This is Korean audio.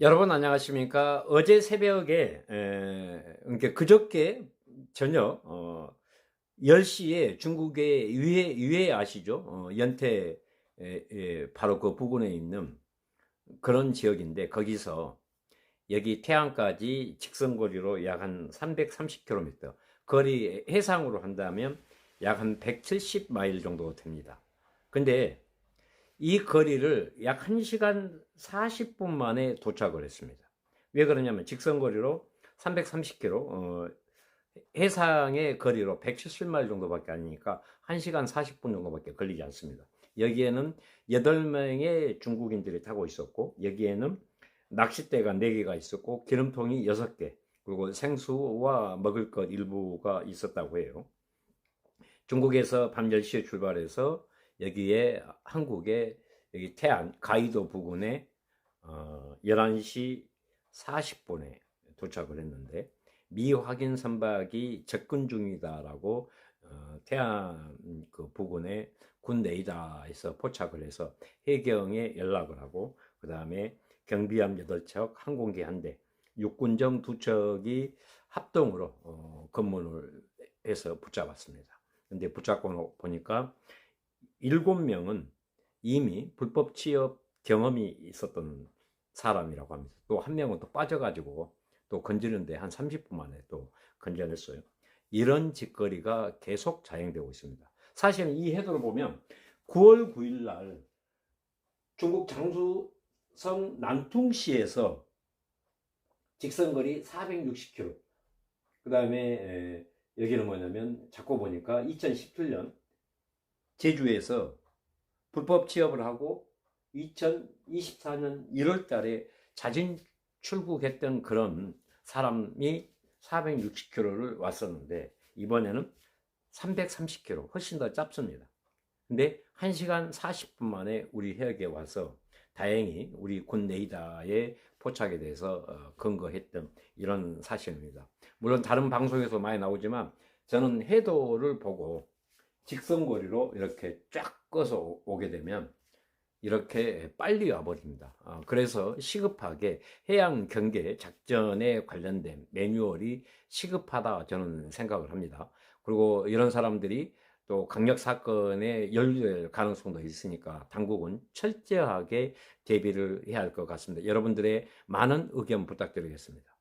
여러분 안녕하십니까? 어제 새벽에 에, 그러니까 그저께 저녁 어, 10시에 중국의 유해 유해 아시죠? 어, 연태 에, 에, 바로 그 부근에 있는 그런 지역인데 거기서 여기 태안까지 직선거리로 약 한 330km 거리 해상으로 한다면 약 한 170마일 정도 됩니다. 근데 이 거리를 약 1시간 40분 만에 도착을 했습니다. 왜 그러냐면 직선거리로 330km, 어, 해상의 거리로 170마일 정도밖에 아니니까 1시간 40분 정도밖에 걸리지 않습니다. 여기에는 8명의 중국인들이 타고 있었고, 여기에는 낚싯대가 4개가 있었고, 기름통이 6개, 그리고 생수와 먹을 것 일부가 있었다고 해요. 중국에서 밤 10시에 출발해서 여기에 한국의 여기 태안 가이도 부근에 어, 11시 40분에 도착을 했는데 미확인 선박이 접근 중이다라고 어, 태안 그 부근에 군 레이더에서 포착을 해서 해경에 연락을 하고 그 다음에 경비함 8척, 항공기 한 대, 육군정 두 척이 합동으로 어, 검문을 해서 붙잡았습니다. 근데 붙잡고 보니까 일곱 명은 이미 불법 취업 경험이 있었던 사람이라고 합니다. 또 한 명은 또 빠져가지고 또 건지는데 한 30분 만에 또 건져냈어요. 이런 짓거리가 계속 자행되고 있습니다. 사실 이 해도를 보면 9월 9일 날 중국 장수성 난퉁시에서 직선거리 460km. 그 다음에 여기는 뭐냐면 자꾸 보니까 2017년 제주에서 불법 취업을 하고 2024년 1월 달에 자진 출국했던 그런 사람이 460km를 왔었는데 이번에는 330km 훨씬 더 짧습니다. 근데 1시간 40분 만에 우리 해역에 와서 다행히 우리 군 레이더에 포착에 대해서 어, 근거했던 이런 사실입니다. 물론 다른 방송에서 많이 나오지만 저는 해도를 보고 직선거리로 이렇게 쫙 꺼서 오게 되면 이렇게 빨리 와버립니다. 어, 그래서 시급하게 해양 경계 작전에 관련된 매뉴얼이 시급하다 저는 생각을 합니다. 그리고 이런 사람들이 또 강력 사건에 연루될 가능성도 있으니까 당국은 철저하게 대비를 해야 할 것 같습니다. 여러분들의 많은 의견 부탁드리겠습니다.